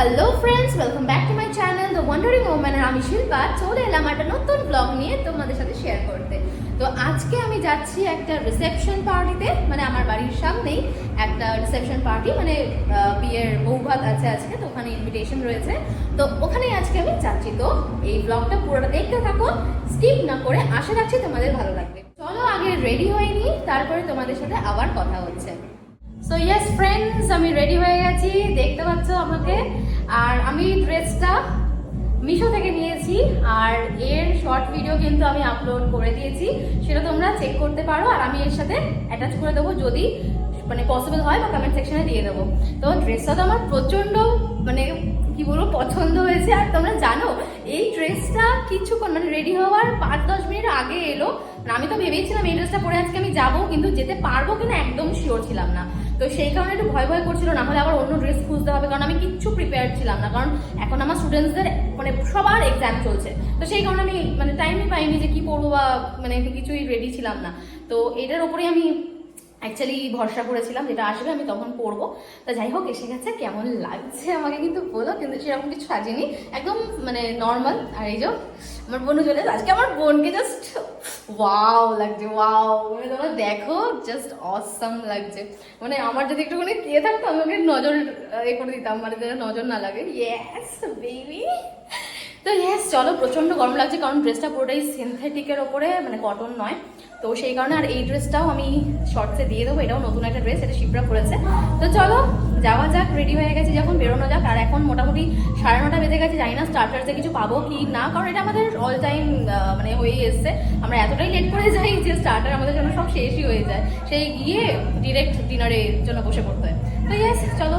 Hello friends welcome back to my channel the wandering woman আর আমি শিল্পা চলে এলাম একটা নতুন ব্লগ নিয়ে তোমাদের সাথে শেয়ার করতে। তো আজকে আমি যাচ্ছি একটা রিসেপশন পার্টিতে মানে আমার বাড়ির সামনেই একটা রিসেপশন পার্টি মানে বিয়ের বৌভাত আছে আজকে, তো ওখানে ইনভিটেশন রয়েছে। তো ওখানেই আজকে আমি যাচ্ছি। তো এই ব্লগটা পুরোটা দেখতে থাকো স্কিপ না করে আশা রাখছি তোমাদের ভালো লাগবে। চলো আগে রেডি হয়ে নিই, তারপরে তোমাদের সাথে আবার কথা হচ্ছে। সো ইয়েস ফ্রেন্ডস আমি রেডি হয়ে গেছি। দেখতে পাচ্ছ আমাকে। আর আমি ড্রেসটা মিশো থেকে নিয়েছি। আর এর শর্ট ভিডিও কিন্তু আমি আপলোড করে দিয়েছি। সেটা তোমরা চেক করতে পারো। আর আমি এর সাথে অ্যাটাচ করে দেবো যদি মানে পসিবল হয় বা কমেন্ট সেকশনে দিয়ে দেবো। তো ড্রেসটা তো আমার প্রচণ্ড মানে কি বলব, পছন্দ হয়েছে। আর তোমরা জানো, এই ড্রেসটা কিছুক্ষণ মানে রেডি হওয়ার পাঁচ দশ মিনিট আগে এলো। আমি তো ভেবেছিলাম এই ড্রেসটা পরে আজকে আমি যাব, কিন্তু যেতে পারব কিনা একদম শিওর ছিলাম না। তো সেই কারণে একটু ভয় ভয় করছিল, না হলে আবার অন্য ড্রেস খুঁজতে হবে, কারণ আমি কিচ্ছু প্রিপেয়ার ছিলাম না, কারণ এখন আমার স্টুডেন্টসদের মানে সবার এক্সাম চলছে। তো সেই কারণে আমি মানে টাইমই পাইনি যে কি পড়ব বা মানে কিছুই রেডি ছিলাম না। তো এটার উপরেই আমি অ্যাকচুয়ালি ভরসা করেছিলাম যেটা আসবে, আমি তখন পড়ব। তা যাই হোক, এসে গেছে, কেমন লাগছে আমাকে কিন্তু বলো, কিন্তু সেরকম কিছু সাজিনি। একদম মানে নর্মাল আর এই যে আমার বোনও চলে। আজকে আমার বোনকে জাস্ট ওয়াও লাগছে ওয়াও মানে তোমরা দেখো জাস্ট অসাম লাগছে। মানে আমার যদি একটুখানি কে থাকতো, আমি ওকে নজর এ করে দিতাম মানে যেন নজর না লাগে। ইয়েস বেবি তো ইয়েস চলো, প্রচণ্ড গরম লাগছে, কারণ ড্রেসটা পুরোটাই সিনথেটিকের ওপরে মানে কটন নয়। তো সেই কারণে আর এই ড্রেসটাও আমি শর্টসে দিয়ে দেবো, এটাও নতুন একটা ড্রেস এটা শিপরা পরেছে। তো চলো, যাওয়া যাক রেডি হয়ে গেছে যখন, বেরোনো যাক, আর এখন মোটামুটি সাড়ে নটা বেজে গেছে, জানি না স্টার্টার্সে কিছু পাবো কি না, কারণ এটা আমাদের অল টাইম মানে হয়েই এসছে। আমরা এতটাই লেট করে যাই যে স্টার্টার আমাদের জন্য সব শেষই হয়ে যায়। সেই গিয়ে ডিরেক্ট ডিনারের জন্য বসে পড়তে হয়। চলো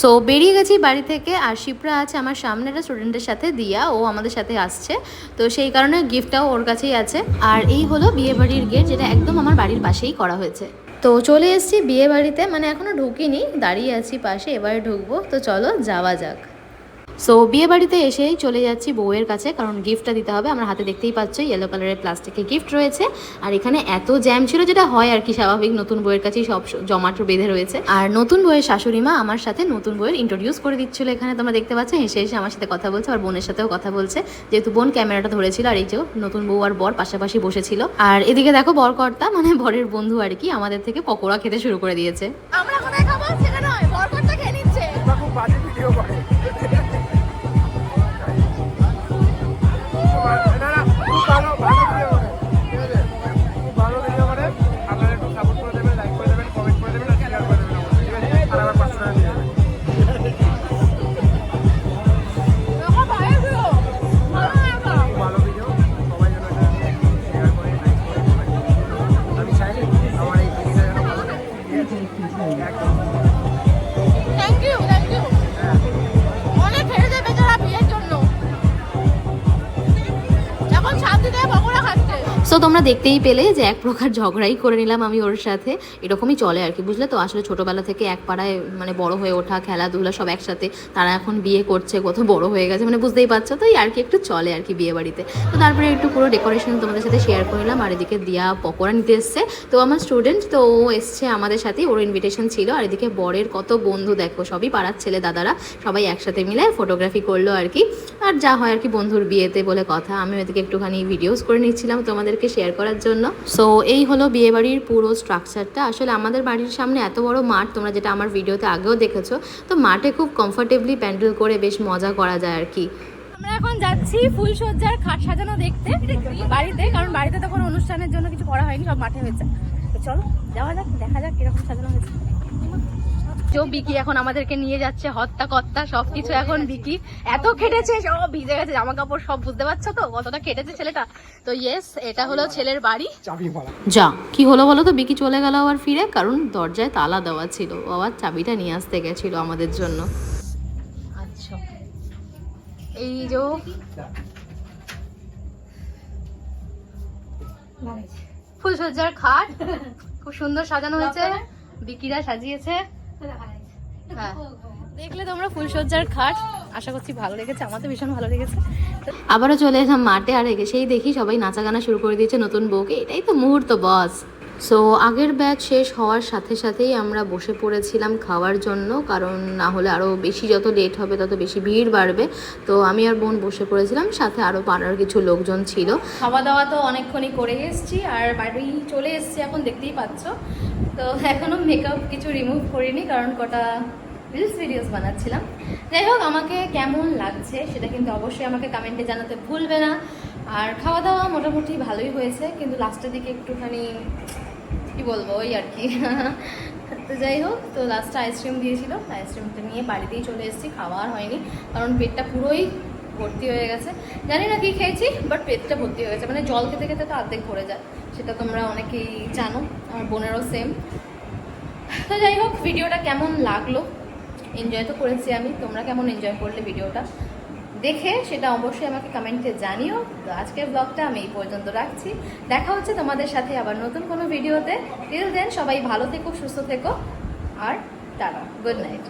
সো বেরিয়ে গেছি বাড়ি থেকে আর শিপ্রা আছে আমার সামনে, একটা স্টুডেন্টের সাথে, দিয়া, ও আমাদের সাথে আসছে। তো সেই কারণে গিফটটাও ওর কাছেই আছে। আর এই হলো বিয়ে বাড়ির গেট যেটা একদম আমার বাড়ির পাশেই করা হয়েছে। তো চলে এসেছি বিয়ে বাড়িতে মানে এখনও ঢুকিনি, দাঁড়িয়ে আছি পাশে, এবারে ঢুকবো। তো চলো, যাওয়া যাক। সো বিয়ে বাড়িতে এসেই চলে যাচ্ছি বউয়ের কাছে, কারণ গিফটটা দিতে হবে। আমার হাতে দেখতেই পাচ্ছ ইয়েলো কালারের প্লাস্টিকের গিফট রয়েছে। আর এখানে এত জ্যাম ছিল যেটা হয় আর কি, স্বাভাবিক নতুন বউয়ের কাছেই সব জমাট বেঁধে রয়েছে। আর নতুন বউয়ের শাশুড়ি মা আমার সাথে নতুন বউয়ের ইন্ট্রোডিউস করে দিচ্ছিল এখানে, তোমরা দেখতে পাচ্ছ। হেসে হেসে আমার সাথে কথা বলছে আর বোনের সাথেও কথা বলছে। যেহেতু বোন ক্যামেরাটা ধরেছিল, আর এই যে নতুন বউ আর বর পাশাপাশি বসেছিল। আর এদিকে দেখো বরকর্তা মানে বরের বন্ধু আর কি, আমাদের থেকে পকোড়া খেতে শুরু করে দিয়েছে। আমরা এখন শান্তিতে পকোড়া খাচ্ছে সো তোমরা দেখতেই পেলে যে এক প্রকার ঝগড়াই করে নিলাম আমি ওর সাথে। এরকমই চলে আর কি, বুঝলে তো? আসলে ছোটবেলা থেকে এক পাড়ায় মানে বড় হয়ে ওঠা, খেলাধুলা সব একসাথে। তারা এখন বিয়ে করছে, কত বড় হয়ে গেছে মানে বুঝতেই পারছ? তো আর কি একটু চলে আর কি বিয়ে বাড়িতে তো তারপরে একটু পুরো ডেকোরেশন তোমাদের সাথে শেয়ার করে নিলাম। আর এদিকে দিয়া পকোড়া নিতে এসছে। তো আমার স্টুডেন্ট তো ও এসছে আমাদের সাথে ওর ইনভিটেশন ছিল। আর এদিকে বরের কত বন্ধু, দেখো, সবই পাড়ার ছেলে দাদারা, সবাই একসাথে মিলে ফটোগ্রাফি করল আর কি। আর যা হয় আর কি বন্ধুর বিয়েতে বলে কথা। আমি ওদিকে একটুখানি ভিডিওস করে নিচ্ছিলাম তোমাদেরকে শেয়ার করার জন্য। সো এই হলো বিয়ে বাড়ির পুরো স্ট্রাকচারটা আসলে আমাদের বাড়ির সামনে এত বড় মাঠ, তোমরা যেটা আমার ভিডিওতে আগেও দেখেছ, তো মাঠে খুব কমফোর্টেবলি প্যান্ডেল করে বেশ মজা করা যায় আর কি। আমরা এখন যাচ্ছি ফুলসজ্জার খাট সাজানো দেখতে বাড়িতে, কারণ বাড়িতে তখন অনুষ্ঠানের জন্য কিছু করা হয়নি, সব মাঠে হয়েছে। চলো, যাওয়া যাক, দেখা যাক কীরকম সাজানো হয়েছে। যে বিকি এখন আমাদেরকে নিয়ে যাচ্ছে হত্যা কর্তা সবকিছু এখন বিকি। এত খেটেছে সব ভিজে গেছে জামা কাপড় সব বুঝতে পারছ তো? কতটা খেটেছে ছেলেটা? তো ইয়েস এটা হলো ছেলের বাড়ি। যা কি হলো বলো তো? বিকি চলে গেল আবার ফিরে কারণ দরজায় তালা দেওয়া ছিল। ও আবার চাবিটা নিয়ে আসতে গেছিল আমাদের জন্য। আচ্ছা। এই যে ফুলসজ্জার খাট। খুব সুন্দর সাজানো হয়েছে। বিকিরা সাজিয়েছে। হ্যাঁ। দেখলে তোমরা ফুলসজ্জার খাট আশা করছি ভালো লেগেছে, আমার তো ভীষণ ভালো লেগেছে। আবারও চলে এলাম মাঠে, আর সেই দেখি সবাই নাচা গানা শুরু করে দিয়েছে নতুন বউকে। এটাই তো মুহূর্ত বস সো আগের ব্যাচ শেষ হওয়ার সাথে সাথেই আমরা বসে পড়েছিলাম খাওয়ার জন্য, কারণ না হলে আরও বেশি যত লেট হবে, তত বেশি ভিড় বাড়বে। তো আমি আর বোন বসে পড়েছিলাম, সাথে আরও পাড়ার কিছু লোকজন ছিল। খাওয়া দাওয়া তো অনেকক্ষণই করে এসেছি, আর বাড়ি চলে এসেছি এখন, দেখতেই পাচ্ছ। তো এখনও মেকআপ কিছু রিমুভ করিনি, কারণ কটা রিলস ভিডিওস বানাচ্ছিলাম। যাই হোক, আমাকে কেমন লাগছে সেটা কিন্তু অবশ্যই আমাকে কমেন্টে জানাতে ভুলবে না। আর খাওয়া দাওয়া মোটামুটি ভালোই হয়েছে, কিন্তু লাস্টের দিকে একটুখানি কি বলব, ওই আর কি। তো যাই হোক, তো লাস্টে আইসক্রিম দিয়েছিল। আইসক্রিমটা নিয়ে বাড়িতেই চলে এসেছি খাওয়া আর হয়নি। কারণ পেটটা পুরোই ভর্তি হয়ে গেছে। জানি না কি খেয়েছি বাট পেটটা ভর্তি হয়ে গেছে। মানে জল খেতে খেতে তো অর্ধেক ভরে যায়। সেটা তোমরা অনেকেই জানো, আমার বোনেরও সেম তো যাই হোক ভিডিওটা কেমন লাগল? এনজয় তো করেছি আমি। তোমরা কেমন এনজয় করলে ভিডিওটা দেখে সেটা অবশ্যই আমাকে কমেন্টে জানিও। তো আজকের ব্লগটা আমি এই পর্যন্ত রাখছি। দেখা হচ্ছে তোমাদের সাথে আবার নতুন কোনো ভিডিওতে। টিল দেন সবাই ভালো থেকো, সুস্থ থেকো, আর তারা গুড নাইট